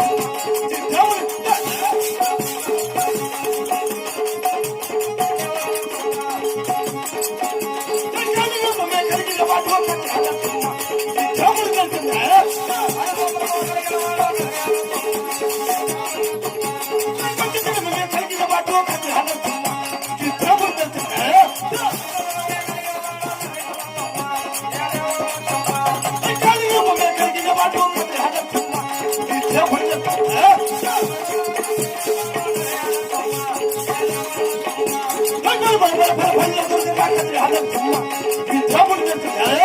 The devil ఏమి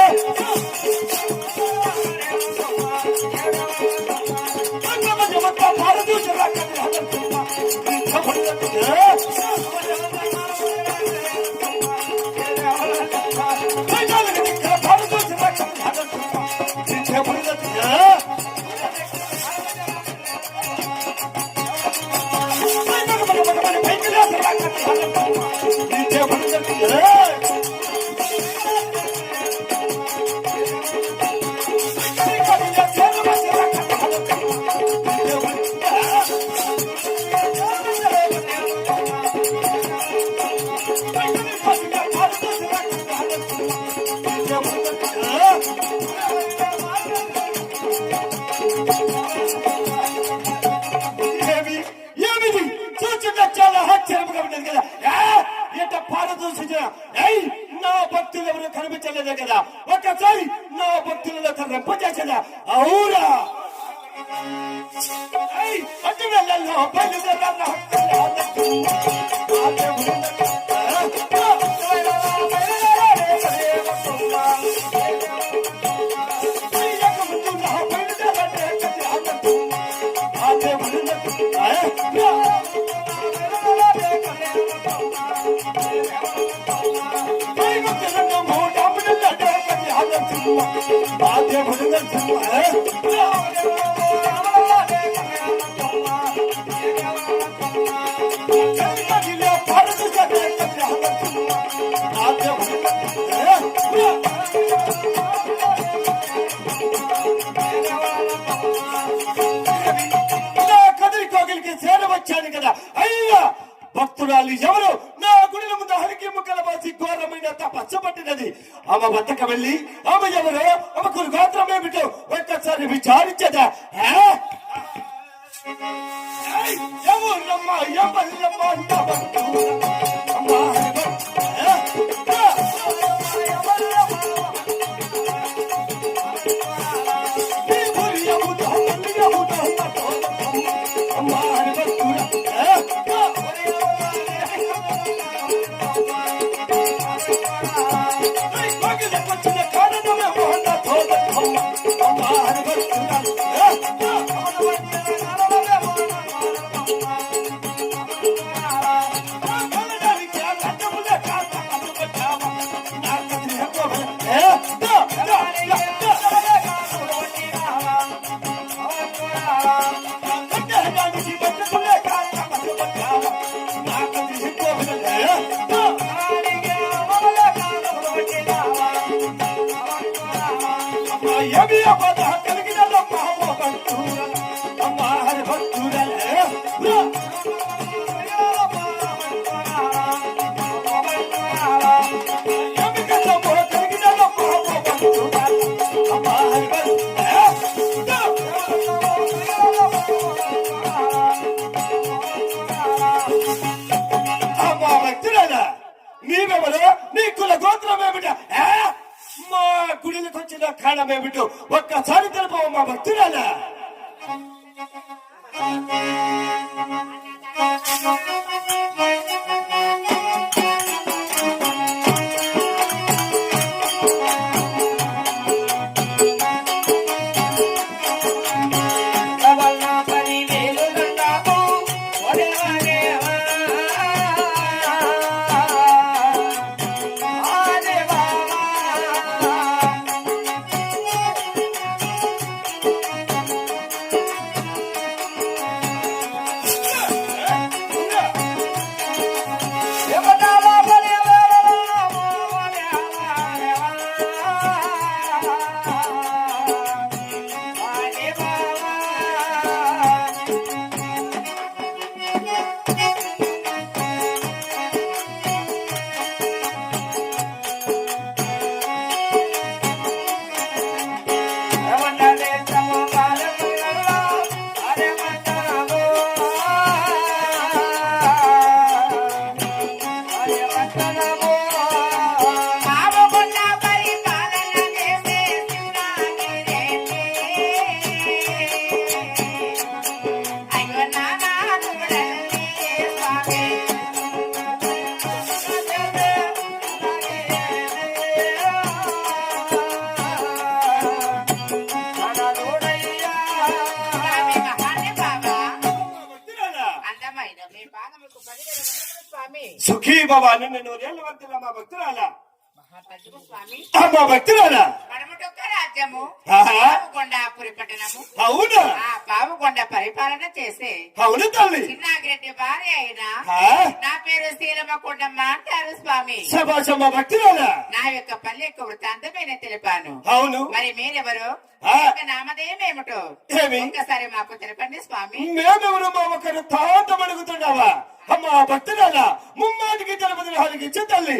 ఏయ్ నా భక్తులు ఎవరు కనిపించలేదే కదా? ఒకసారి నా భక్తులలో రింపజేసేదా అవురా ఏయ్, అటు వెళ్ళల్లో బయలుదేరాల హక్కులు కదిరి కోగిలికి చేర వచ్చాను కదా అయ్యా భక్తురాలు ఎవరు? నా గుడిల ముక్కల బాసి ఘోరమైన పచ్చబట్టినది ఆమె వద్దకు వెళ్ళి ఆమె ఎవరు? ఆమెకు గోత్రం ఏమిటో ఒక్కసారి విచారించదా? ఏ? ఎవరమ్మా ఎవరమ్మా తెలంగాణ బిడ్డు ఒక్కసారి ఏమిటో భక్తురాల Thank you. సుఖీ బాబా నన్ను నూరేళ్ళ భక్తుల మా భక్తురాలా. మా భక్తురాలా రాజ్యము ఆహా. పావుకొండాపురి పట్టణము అవునా? ఆ పావుకొండ పరిపాలన చేసే అవును తల్లి. చిన్నాగిరెడ్డి భార్య అయిన నా పేరు శీలమ్మ కొండమ్మ అంటారు స్వామి. నా యొక్క పల్లె యొక్క వృత్తాంతమైన తెలిపాను. అవును. మరి మీరెవరు? ఏమి? ఒక్కసారి మాకు తెలపండి స్వామి. మేమెవరు మా ఒకరు తాతం అడుగుతున్నావా అమ్మా భక్తురాలా ముమ్మాటికి తెలుపది హాలికి తల్లి.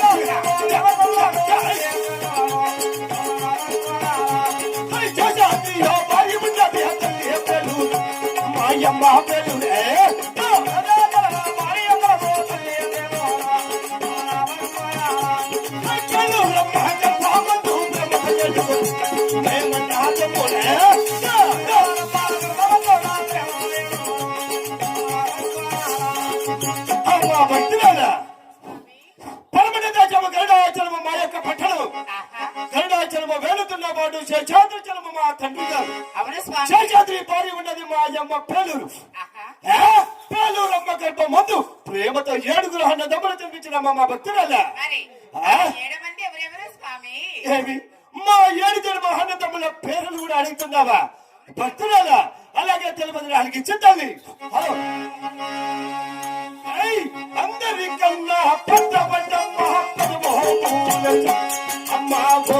అమ్మా మా యొక్క పట్టణం. ఆహా. గరుడాచరము వేలుతున్న వాడు శేషాద్రిచరము మా తండ్రి గారు. అవును స్వామి. శేషాద్రి పారి ఉన్నది మా అమ్మ పేలూరు? పేలూరు అమ్మ గర్భ ముందు ప్రేమతో ఏడుగురు అన్న దమ్ములు తెప్పించిన మా భక్తురాలా? ఏడు ఏమి? మా ఏడు జన్మ అన్న తమ్ముల పేర్లు కూడా అడుగుతున్నావా? భక్తురాలా అలాగే తెలుపది చిత్తంది హలో అందరికన్నా పెద్ద పెద్ద మహత్తర మహోపూలలు. అమ్మా ఓ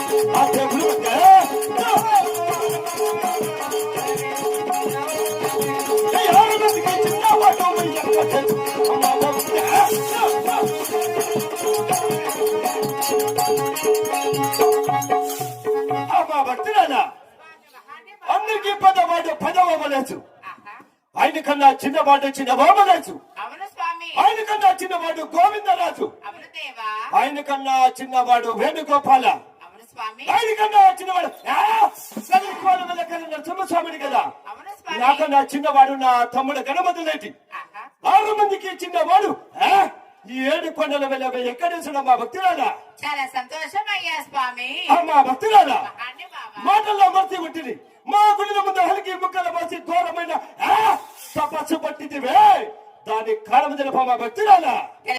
అందరికీ పెద్దవాడు పెద్దవామలేసు ఆహా. ఆయన కన్నా చిన్నవాడు అవును స్వామి. ఆయన కన్నా చిన్నవాడు గోవిందరాజు ఆయన కన్నా చిన్నవాడు వేణుగోపాల. ఆయన కన్నా చిన్నవాడు నరసింహస్వామిని కదా. నాకన్నా చిన్నవాడు నా తమ్ముడు గణపతులేటి ఆహా. ఆరు మందికి చిన్నవాడు! ఈ ఏడు కొండల వెళ్ళ ఎక్కడేసిన మా భక్తురాలా? చాలా సంతోషం అయ్యా స్వామి మా భక్తురాలా? మాటల్లో మర్చి ఉంటుంది మా గుడిల దహలికి ముక్కల పోసి ఘోరమైన తపస్సు పట్టిదివే దాని కాలం తెలిప మా భక్తురాలా?